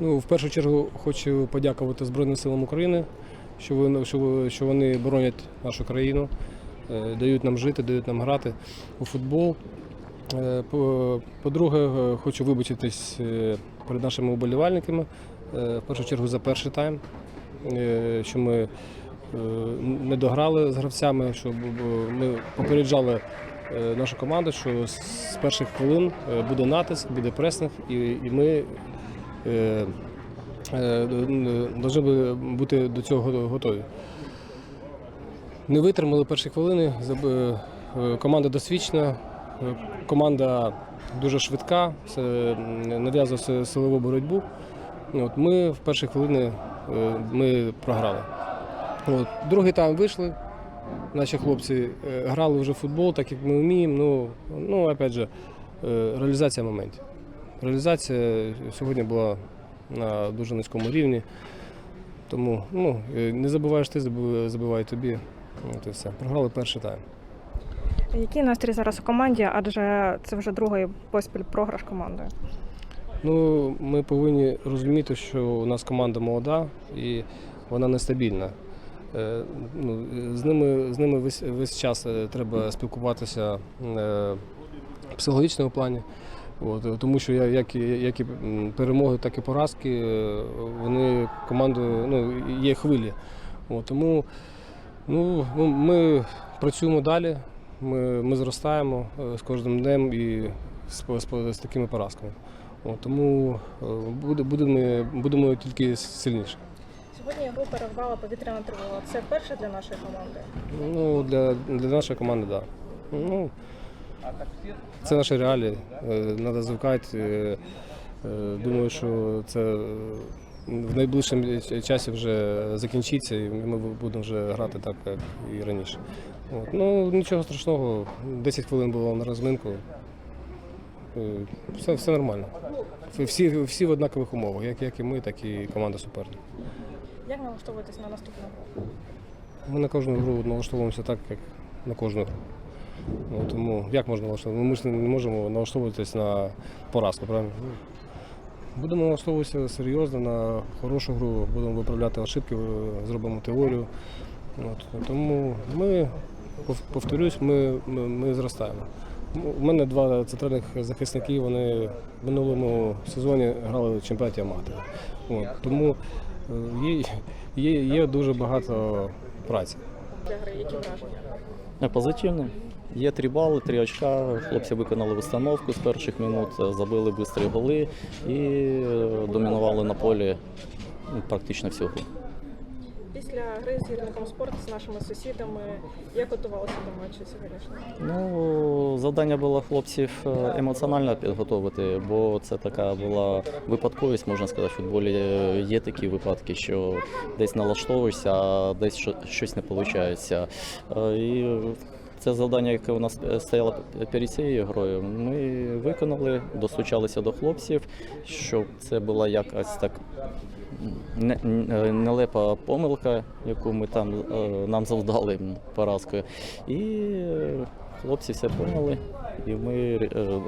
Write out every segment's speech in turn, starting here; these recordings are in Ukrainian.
Ну, в першу чергу хочу подякувати Збройним силам України, що вони, що, вони боронять нашу країну, е, дають нам жити, дають нам грати у футбол. Е, по- По-друге, е, хочу вибачитись перед нашими вболівальниками. В першу чергу за перший тайм, що ми не дограли з гравцями, що ми попереджали нашу команду, що з перших хвилин буде натиск, буде пресинг, і, ми повинні бути до цього готові. Не витримали перші хвилини. е, Команда досвідчена, е, команда дуже швидка, си- силову боротьбу. От, ми в перші хвилини е, ми програли. От, другий тайм вийшли. Наші хлопці е, грали вже футбол, так як ми вміємо. Ну, ну опять же, е, реалізація моментів. Реалізація сьогодні була на дуже низькому рівні. Тому ну, е, не забуваєш ти, забив- забивай тобі. От і все. Програли перший тайм. Який настрій зараз у команді? Адже це вже другий поспіль програш командою. Ну, ми повинні розуміти, що у нас команда молода і вона нестабільна. Е, Ну, з ними, з ними весь, весь час е, треба спілкуватися в психологічному плані. От, е, тому що як, як і перемоги, так і поразки, е, вони командою ну, є хвилі. От, тому ну, ну, ми працюємо далі, ми, ми зростаємо е, з кожним днем і з, з, з такими поразками. От, тому буде, будемо, будемо тільки сильніше. Сьогодні гру перервала повітряна тривога. Це перше для нашої команди. Ну, для, для нашої команди, так. Да. Ну, це наші реалії. Треба звикати. Е, е, Думаю, що це е, в найближчому часі вже закінчиться, і ми будемо вже грати так, як і раніше. От. Ну, нічого страшного. 10 хвилин було на розминку. Все, все нормально. Всі, всі в однакових умовах, як, як і ми, так і команда суперника. Як налаштовуватись на наступну гру? Ми на кожну гру налаштовуємося так, як на кожну гру. Ну, тому як можна налаштовувати? Ми ж не можемо налаштовуватись на поразку, правильно? Ну, Будемо налаштовуватися серйозно на хорошу гру, будемо виправляти ошибки, е, зробимо теорію. От. Тому ми, повторюсь, ми, ми, ми зростаємо. У мене два центральних захисники, вони в минулому сезоні грали в чемпіонаті аматорів. Тому е, є, є, є дуже багато праці. Для гри які враження? Е, Позитивно. Є три бали, три очка. Хлопці виконали установку з перших минут, е, забили швидкі голи і е, домінували на полі практично всю гру. Після гри з гірником спорту з нашими сусідами, як готувалися до матчу сьогоднішнього? Ну, завдання було хлопців е, емоціонально підготувати, бо це така була випадковість, можна сказати, в футболі Е, є такі випадки, що десь налаштовуєшся, а десь що- щось не виходить. І це завдання, яке у нас е, стояло перед цією грою, ми виконали, достучалися до хлопців, щоб це була якась так не- нелепа помилка, яку ми там е, нам завдали поразкою. І е, хлопці все поняли, і ми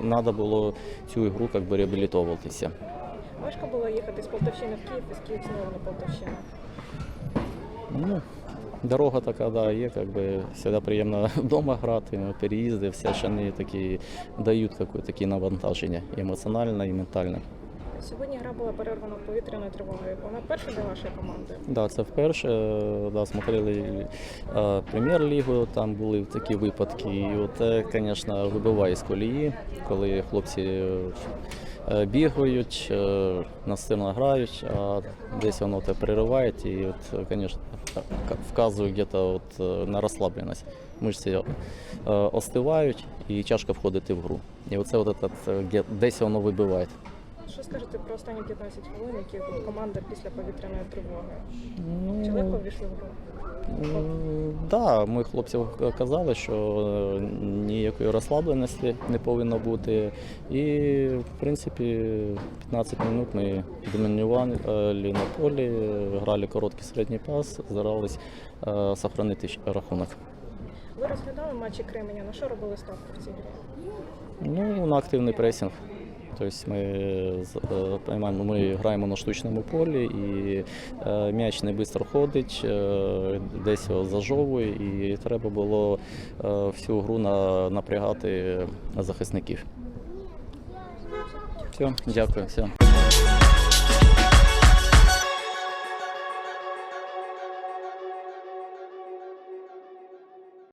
треба було цю ігру як би реабілітовуватися. Важко було їхати з Полтавщини в Київ і з Київ знову на Полтавщину. Ну, дорога така, да, є, как би завжди приємно вдома грати, переїзди, все ще не такі дають такі навантаження і емоціональне, і ментальне. Сьогодні гра була перервана повітряною тривогою. Вона перша для вашої команди. Да, це вперше. е, Да, смотрели е, прем'єр-лігу, там були такі випадки. І от звісно, вибиває з колії, коли хлопці е, бігають, настирно грають, а десь воно те перериває і от, звісно, вказує где-то от, на розслабленість. Мишці остивають і тяжко входити в гру. І оце от, е, десь воно вибиває. Що скажете про останні 15 хвилин, які команда після повітряної тривоги? Ну, Чи легко ввійшли в гру? Так, да, ми хлопцям казали, що е, ніякої розслабленості не повинно бути. І, в принципі, 15 минут ми домінували е, на полі, грали короткий середній пас, старались е, сохранити рахунок. Ви розглядали матчі Кременя, на що робили ставку в цій грі? Ну, на активний пресінг. Тобто ми е, ми граємо на штучному полі і е, м'яч не швидко ходить, е, десь його зажовує, і треба було всю гру напрягати захисників. Все, дякую. Все.